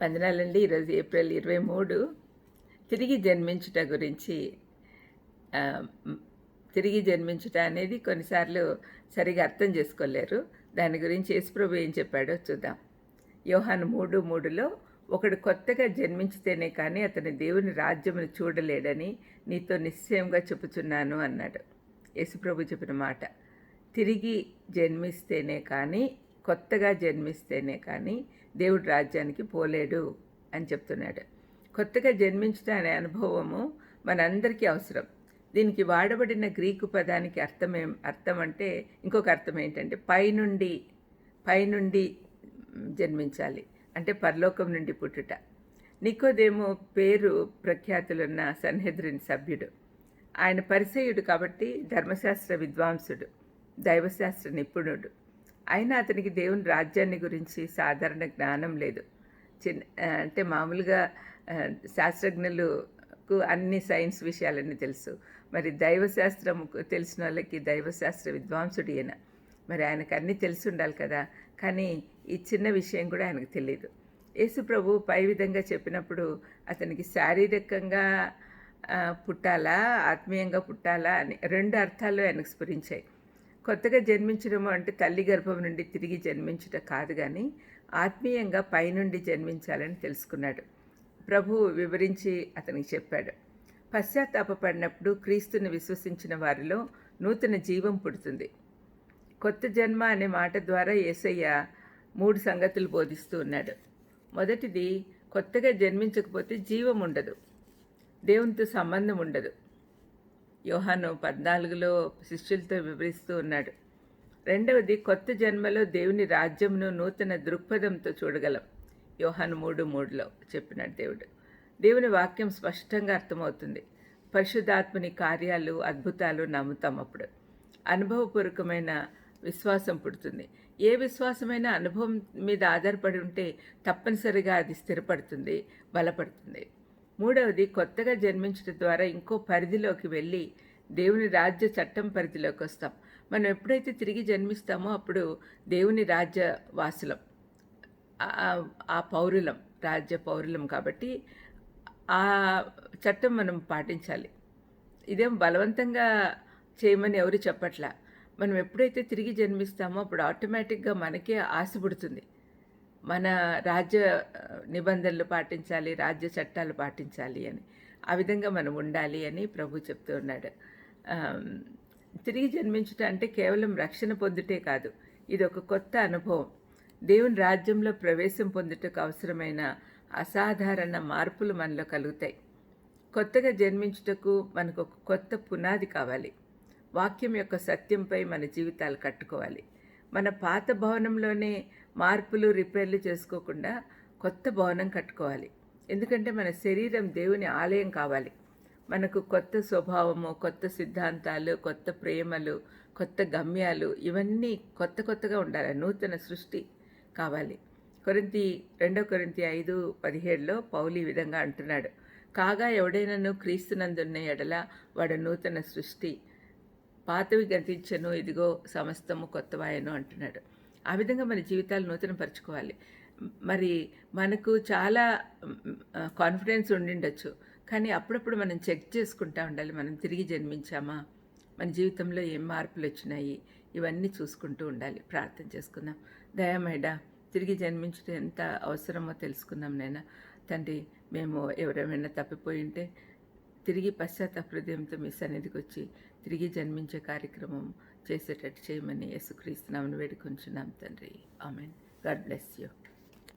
వందనాలండి ఈరోజు ఏప్రిల్ ఇరవై మూడు. తిరిగి జన్మించుట గురించి తిరిగి జన్మించుట అనేది కొన్నిసార్లు సరిగా అర్థం చేసుకోలేరు. దాని గురించి యేసుప్రభు ఏం చెప్పాడో చూద్దాం. యోహాను మూడు మూడులో ఒకడు కొత్తగా జన్మించితేనే కానీ అతని దేవుని రాజ్యమును చూడలేడని నీతో నిశ్చయంగా చెప్పుచున్నాను అన్నాడు. యేసుప్రభు చెప్పిన మాట. తిరిగి జన్మిస్తేనే కానీ కొత్తగా జన్మిస్తేనే కానీ దేవుడు రాజ్యానికి పోలేడు అని చెప్తున్నాడు. కొత్తగా జన్మించడం అనే అనుభవము మనందరికీ అవసరం. దీనికి వాడబడిన గ్రీకు పదానికి అర్థం ఏం అర్థం అంటే ఇంకొక అర్థం ఏంటంటే పైనుండి పైనుండి జన్మించాలి. అంటే పరలోకం నుండి పుట్టుట. నికోదేమో పేరు ప్రఖ్యాతులున్న సన్హెద్రిన్ సభ్యుడు. ఆయన పరిచయుడు కాబట్టి ధర్మశాస్త్ర విద్వాంసుడు దైవశాస్త్ర నిపుణుడు. అయినా అతనికి దేవుని రాజ్యాన్ని గురించి సాధారణ జ్ఞానం లేదు. చిన్న అంటే మామూలుగా శాస్త్రజ్ఞులకు అన్ని సైన్స్ విషయాలన్నీ తెలుసు. మరి దైవశాస్త్రం తెలిసిన వాళ్ళకి దైవశాస్త్ర విద్వాంసుడు ఈయన. మరి ఆయనకు అన్నీ తెలిసి ఉండాలి కదా. కానీ ఈ చిన్న విషయం కూడా ఆయనకు తెలియదు యేసు ప్రభు పై విధంగా చెప్పినప్పుడు అతనికి శారీరకంగా పుట్టాలా ఆత్మీయంగా పుట్టాలా అని రెండు అర్థాలు ఆయనకు స్ఫురించాయి. కొత్తగా జన్మించడము అంటే తల్లి గర్భం నుండి తిరిగి జన్మించుట కాదు కానీ ఆత్మీయంగా పైనుండి జన్మించాలని తెలుసుకున్నాడు. ప్రభు వివరించి అతనికి చెప్పాడు. పశ్చాత్తాపడినప్పుడు క్రీస్తుని విశ్వసించిన వారిలో నూతన జీవం పుడుతుంది. కొత్త జన్మ అనే మాట ద్వారా యేసయ్య మూడు సంగతులు బోధిస్తూ ఉన్నాడు. మొదటిది కొత్తగా జన్మించకపోతే జీవం ఉండదు. దేవునితో సంబంధం ఉండదు. యోహాను పద్నాలుగులో శిష్యులతో వివరిస్తూ ఉన్నాడు. రెండవది కొత్త జన్మలో దేవుని రాజ్యంను నూతన దృక్పథంతో చూడగలం. యోహాను మూడు మూడులో చెప్పినాడు దేవుడు. దేవుని వాక్యం స్పష్టంగా అర్థమవుతుంది. పరిశుద్ధాత్మని కార్యాలు అద్భుతాలు నమ్ముతాం అప్పుడు. అనుభవపూర్వకమైన విశ్వాసం పుడుతుంది. ఏ విశ్వాసమైనా అనుభవం మీద ఆధారపడి ఉంటే తప్పనిసరిగా అది స్థిరపడుతుంది బలపడుతుంది. మూడవది కొత్తగా జన్మించడం ద్వారా ఇంకో పరిధిలోకి వెళ్ళి దేవుని రాజ్య చట్టం పరిధిలోకి వస్తాం. మనం ఎప్పుడైతే తిరిగి జన్మిస్తామో అప్పుడు దేవుని రాజ్య వాసులం ఆ- పౌరులం రాజ్య పౌరులం కాబట్టి ఆ చట్టం మనం పాటించాలి. ఇదేం బలవంతంగా చేయమని ఎవరు చెప్పట్లా? మనం ఎప్పుడైతే తిరిగి జన్మిస్తామో అప్పుడు ఆటోమేటిక్గా మనకే ఆశ పుడుతుంది. మన రాజ్య నిబంధనలు పాటించాలి రాజ్య చట్టాలు పాటించాలి అని. ఆ విధంగా మనం ఉండాలి అని ప్రభు చెప్తూ ఉన్నాడు. తిరిగి జన్మించుట అంటే కేవలం రక్షణ పొందుటే కాదు ఇది ఒక కొత్త అనుభవం. దేవుని రాజ్యంలో ప్రవేశం పొందుటకు అవసరమైన అసాధారణ మార్పులు మనలో కలుగుతాయి. కొత్తగా జన్మించుటకు మనకు ఒక కొత్త పునాది కావాలి. వాక్యం యొక్క సత్యంపై మన జీవితాలు కట్టుకోవాలి. మన పాత భవనంలోనే మార్పులు రిపేర్లు చేసుకోకుండా కొత్త భవనం కట్టుకోవాలి. ఎందుకంటే మన శరీరం దేవుని ఆలయం కావాలి. మనకు కొత్త స్వభావము కొత్త సిద్ధాంతాలు కొత్త ప్రేమలు కొత్త గమ్యాలు ఇవన్నీ కొత్త కొత్తగా ఉండాలి. నూతన సృష్టి కావాలి. కొరింతి రెండో కొరింతి ఐదు పదిహేడులో పౌలు ఈ విధంగా అంటున్నాడు. కాగా ఎవడైనాను క్రీస్తునందున్న ఎడల వాడు నూతన సృష్టి పాతవి గతించను ఇదిగో సమస్తము కొత్తవాయను అంటున్నాడు. ఆ విధంగా మన జీవితాలు నూతనపరచుకోవాలి. మరి మనకు చాలా కాన్ఫిడెన్స్ ఉండిండొచ్చు. కానీ అప్పుడప్పుడు మనం చెక్ చేసుకుంటూ ఉండాలి. మనం తిరిగి జన్మించామా? మన జీవితంలో ఏం మార్పులు వచ్చినాయి? ఇవన్నీ చూసుకుంటూ ఉండాలి. ప్రార్థన చేసుకుందాం. దయామేడా తిరిగి జన్మించడం ఎంత అవసరమో తెలుసుకుందాం నైనా తండ్రి మేము ఎవరేమైనా తప్పిపోయి ఉంటే తిరిగి పశ్చాత్తాప హృదయంతో మీ సన్నిధికి వచ్చి తిరిగి జన్మించే కార్యక్రమం చేసేటట్టు చేయమని యేసుక్రీస్తునామని వేడుకొంచున్నాం తండ్రి. ఆమెన్. God bless you.